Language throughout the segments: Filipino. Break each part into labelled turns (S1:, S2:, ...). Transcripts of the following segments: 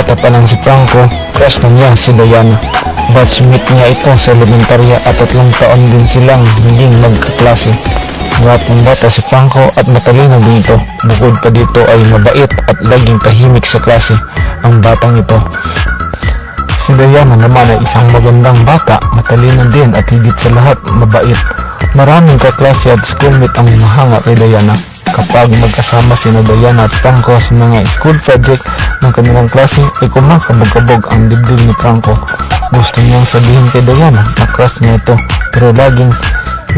S1: Bata pa lang si Franco, crush na niya si Diana. Batchmate niya ito sa elementarya at tatlong taon din silang naging magkaklase. Gwapong bata si Franco at matalino din ito. Bukod pa dito ay mabait at laging tahimik sa klase ang batang ito. Si Diana naman ay isang magandang bata, matalino din at higit sa lahat mabait. Maraming kaklase at schoolmate ang mahanga kay Diana. Kapag magkasama si Diana at Franco sa mga school project ng kanilang klase ay kumakabog-kabog ang dibdib ni Franco. Gusto niyang sabihin kay Diana na crush niya ito pero laging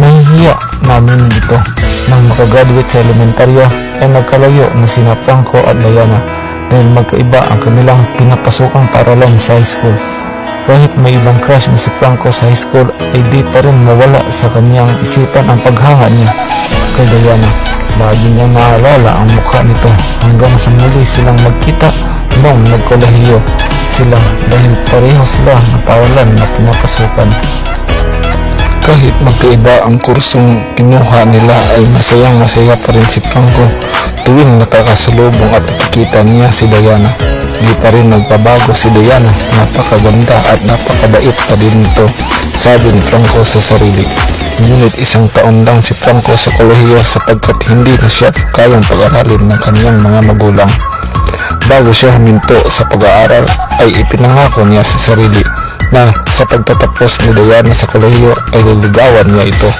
S1: nahihiya namin dito. Nang makagraduate sa elementarya ay nagkalayo na sina Franco at Diana dahil magkaiba ang kanilang pinapasukang paralan sa high school. Kahit may ibang crush na si Franco sa high school ay di pa rin mawala sa kanyang isipan ang paghanga niya kay Diana. Lagi niyang naalala ang mukha nito hanggang sa muli silang magkita noong nagkolehiyo sila dahil pareho sila ng paralan na pinapasukan. Kahit magkaiba ang kursong kinuha nila ay masayang masaya pa rin si Franco tuwing nakakasalubong at nakikita niya si Diana. Di pa rin nagpabago si Diana, napakaganda at napakabait pa din ito, sabi ni Franco sa sarili. Ngunit isang taon lang si Franco sa kolehiyo sapagkat hindi na siya kayang pag-aralin ng kaniyang mga magulang. Bago siya huminto sa pag-aaral ay ipinangako niya sa sarili na sa pagtatapos ni Diana sa kolehiyo ay liligawan niya ito.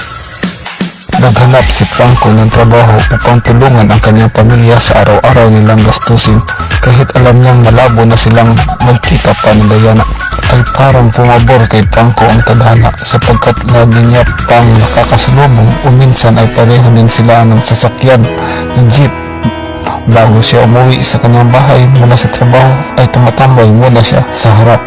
S1: Naghanap si Franco ng trabaho upang tulungan ang kanyang pamilya sa araw-araw nilang gastusin kahit alam niyang malabo na silang magkita pa ni Diana. Ay parang pumabor kay Franco ang tadhana sapagkat lagi niya pang nakakasalubong o minsan ay pareho din sila ng sasakyan ng jeep Bago siya umuwi sa kanyang bahay mula sa trabaho ay tumatambay muna siya sa harap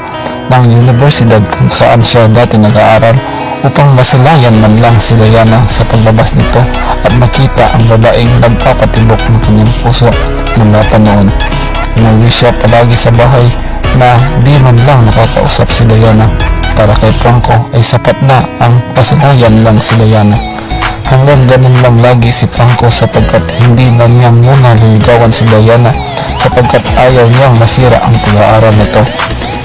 S1: ng universidad kung saan siya dati nag-aaral upang masalayan man lang si Diana sa paglabas nito at makita ang babaeng nagpapatibok ng kanyang puso mula pa noon. Umuwi siya palagi sa bahay na di man lang nakakausap si Diana. Para kay Franco ay sapat na ang pasalayan lang si Diana. Hanggang ganun lang lagi si Franco sapagkat hindi na niya muna liligawan si Diana sapagkat ayaw niyang masira ang pag-aaral nito.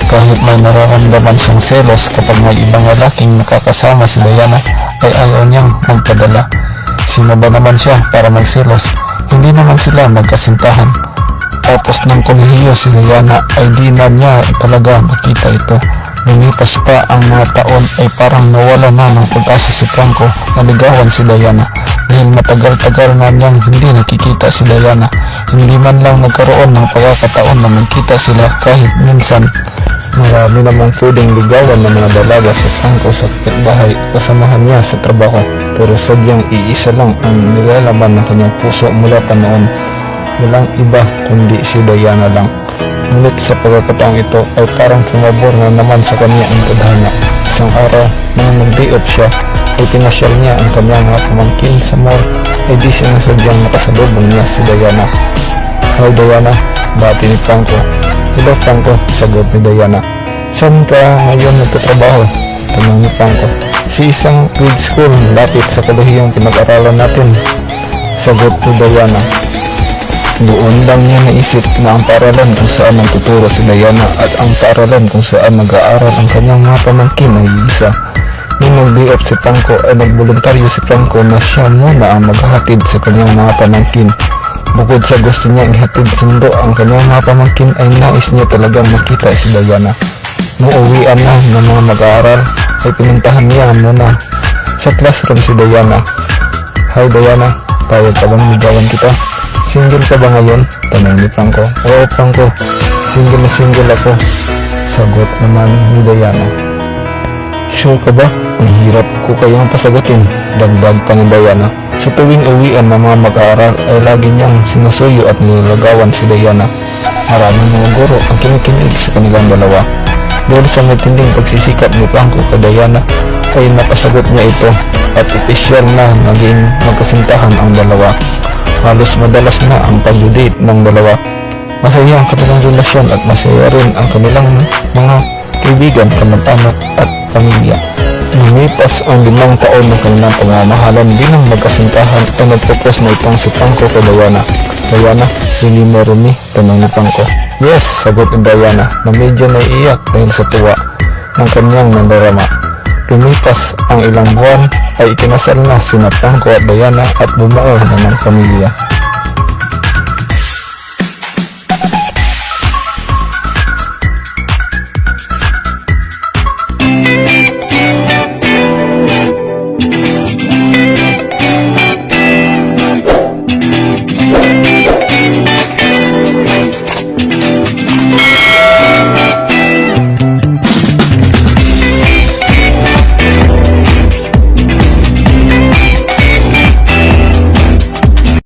S1: Kahit may nararamdaman siyang selos kapag may ibang lalaking nakakasama si Diana ay ayaw niyang magpadala. Sino ba naman siya para magselos? Hindi naman sila magkasintahan. Tapos ng kolehiyo si Diana ay di na niya talaga makita ito. Lumipas pa ang mga taon ay parang nawala na ng pag-asa si Franco na ligawan si Diana dahil matagal-tagal na niyang hindi nakikita si Diana. Hindi man lang nagkaroon ng pagkakataon na magkita sila kahit minsan. Marami namang pwedeng ligawan ng mga dalaga si Franco sa bahay kasamahan niya sa trabaho pero sadyang iisa lang ang nilalaman ng kanyang puso mula pa noon. Walang iba kundi si Diana lang. Ngunit sa pagkakataong ito ay parang pumabor na naman sa kanya ang tadhana. Isang araw, nang nag-day off siya, ay pinasyal niya ang kanyang mga pamangkin sa mall ay di siya nasadyang nakasalubong niya si Diana. Hi Diana, bati ni Franco. Hello Franco, sagot ni Diana. Saan ka ngayon nagtatrabaho? Tanong ni Franco. Si isang grade school lapit sa kolehiyong pinag-aralan natin. Sagot ni Diana. Doon lang niya naisip na ang paralan kung saan nagtuturo si Diana at ang paralan kung saan nag-aaral ang kanyang mga pamangkin ay isa. Nung nag-day off si Franco ay nagboluntaryo si Franco na siya muna ang maghahatid sa kanyang mga pamangkin. Bukod sa gusto niya ihatid sundo ang kanyang mga pamangkin ay nais niya talagang makita si Diana. Nung uwian na ng mga mag-aaral ay pinuntahan niya muna sa classroom si Diana. Hi Diana, payag ka bang kita? Single ka ba ngayon? Tanong ni Franco. Oo Franco, single na single ako. Sagot naman ni Diana. Sure ka ba? Ang hirap ko kayang pasagutin. Dagdag pa ni Diana. Sa tuwing uwian ng mga mag-aaral ay lagi niyang sinusuyo at nilagawan si Diana. Maraming mga guro ang kinikinig sa kanilang dalawa. Dahil sa matinding pagsisikap ni Franco kay Diana, ay napasagot niya ito at opisyal na naging magkasintahan ang dalawa. Halos madalas na ang pag-date ng dalawa. Masaya ang kanilang relasyon at masaya rin ang kanilang mga kaibigan, kamag-anak at pamilya. Lumipas ang limang taon ng kanilang pamamahalan bilang magkasintahan ay nagpropose na itong si Pangko kay Diana. Diana, hindi mo ni tanong ni Pangko. Yes, sagot ni Diana na medyo naiiyak dahil sa tuwa ng kanyang nandarama. Lumipas ang ilang buwan ay ikinasal na sina Pangko at Diana at bumuo na ng pamilya.